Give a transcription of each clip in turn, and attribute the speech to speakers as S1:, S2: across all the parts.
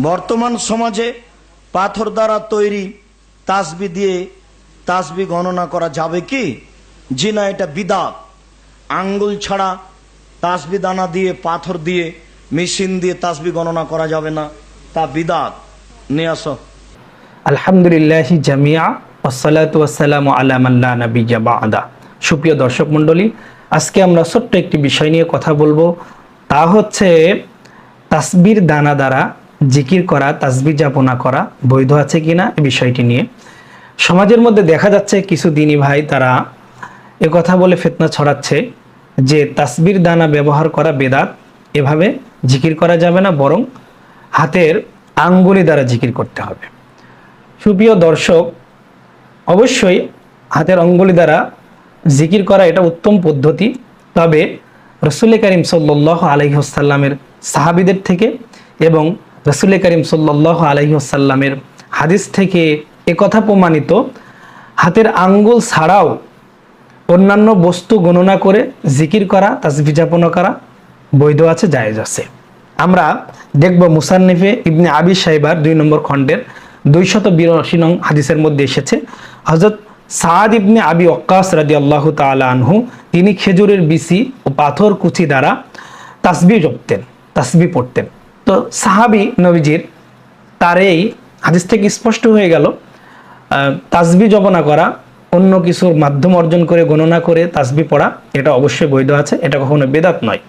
S1: বর্তমান সমাজে পাথর দ্বারা তৈরি তাসবি দিয়ে তাসবি গণনা করা যাবে কি? জি না, এটা বিদাত। আঙ্গুল ছাড়া তাসবি দানা দিয়ে, পাথর দিয়ে, মেশিন দিয়ে তাসবি গণনা করা যাবে না, তা বিদাত। নিয়ে আস।
S2: আলহামদুলিল্লাহ জামিয়া ওসালাত ওয়াসালাম আলামাল্লা নবীজা বাদা। সুপ্রিয় দর্শক মণ্ডলী, আজকে আমরা ছোট্ট একটি বিষয় নিয়ে কথা বলব। তা হচ্ছে তাসবির দানা দ্বারা জিকির করা তাসবির যাপনা করা বৈধ আছে কিনা বিষয়টি নিয়ে। সমাজের মধ্যে দেখা যাচ্ছে কিছু দিনী ভাই তারা কথা বলে ফেতনা ছড়াচ্ছে যে তাসবির দানা ব্যবহার করা বেদাত, এভাবে জিকির করা যাবে না, বরং হাতের আঙ্গুলি দ্বারা জিকির করতে হবে। সুপ্রিয় দর্শক, অবশ্যই হাতের অঙ্গুলি দ্বারা জিকির করা এটা উত্তম পদ্ধতি। তবে রসুল করিম সাল্লাহ আলহিহসাল্লামের সাহাবিদের থেকে এবং রসুল করিম সাল্লাহ আলহিহসাল্লামের হাদিস থেকে একথা প্রমাণিত, হাতের আঙ্গুল ছাড়াও অন্যান্য বস্তু গণনা করে জিকির করা তাসবি যাপন করা বৈধ আছে, জায়েজ আছে। আমরা দেখব মুসান্নিফে ইবনে আবি সাহেবার দুই নম্বর খণ্ডের দুইশত বিরাশি নং হাদিসের মধ্যে এসেছে হজরত সাদ ইবনে আবি ওক্কাস রাদি আল্লাহ আনহু, তিনি খেজুরের বিসি ও পাথর কুচি দ্বারা তাসবি জপতেন তাসবি পড়তেন। তো সাহাবি নবীজির তার এই হাদিস থেকে স্পষ্ট হয়ে গেল আহ, তাসবি জপনা করা অন্য কিছুর মাধ্যম অর্জন করে গণনা করে তাসবি পড়া এটা অবশ্যই বৈধ আছে এটা কখনো বেদাত নয়।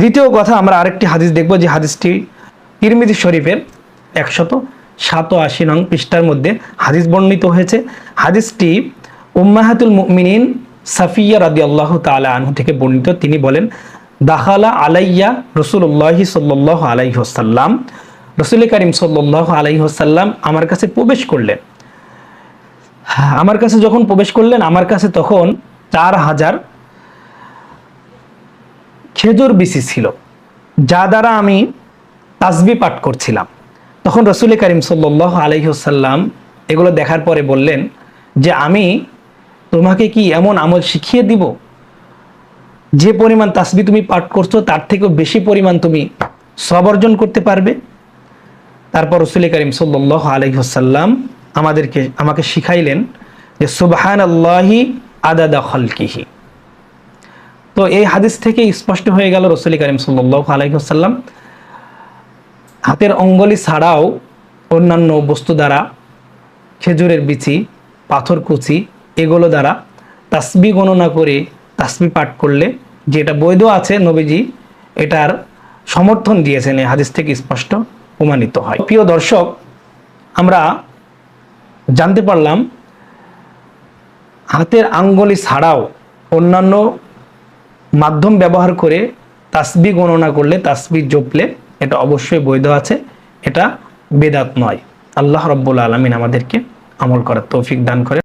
S2: দ্বিতীয় কথা আমরা আরেকটি হাদিস দেখব যে হাদিসটি তিরমিজি শরীফের একশত সাত আশি নং পৃষ্ঠার মধ্যে হাদিস বর্ণিত হয়েছে। হাদিসটি উম্মাহাতুল মুমিনিন সাফিয়া রাদি আল্লাহ তালা আনহু থেকে বর্ণিত। তিনি বলেন দাখালা আলাইয়া রসুল্লাহি সাল্লাহ আলাইহসাল্লাম রসুল করিম সাল্লাহ আলাইহসাল্লাম আমার কাছে প্রবেশ করলেন। আমার কাছে যখন প্রবেশ করলেন, আমার কাছে তখন চার হাজার খেজুর বিসি ছিল, যা দ্বারা আমি তাসবি পাঠ করছিলাম। তখন রসুল করিম সাল্লাহ আলহিহসাল্লাম এগুলো দেখার পরে বললেন যে, আমি তোমাকে কি এমন আমল শিখিয়ে দিব যে পরিমাণ তাসবি তুমি পাঠ করছ, তার থেকেও বেশি পরিমাণ তুমি সব অর্জন করতে পারবে। তারপর রসুল করিম সাল্লাহ আলহিহসাল্লাম আমাদেরকে, আমাকে শিখাইলেন যে সুবহান আল্লাহি আদাদা খলকিহি। তো এই হাদিস থেকে স্পষ্ট হয়ে গেল রসুল করিম সাল্লাহ আলহিহসাল্লাম হাতের অঙ্গলি ছাড়াও অন্যান্য বস্তু দ্বারা, খেজুরের বিচি পাথর কুচি এগুলো দ্বারা তাসবি গণনা করে তাসবি পাঠ করলে যেটা বৈধ আছে নবীজি, এটার সমর্থন দিয়েছেন এই হাদিস থেকে স্পষ্ট প্রমাণিত হয়। প্রিয় দর্শক, আমরা জানতে পারলাম, হাতের আঙ্গুলি ছাড়াও অন্যান্য মাধ্যম ব্যবহার করে তাসবি গণনা করলে তাসবি জপলে এটা অবশ্যই বৈধ আছে, এটা বেদাত নয়। আল্লাহ রব্বুল আলমিন আমাদেরকে আমল করার তৌফিক দান করে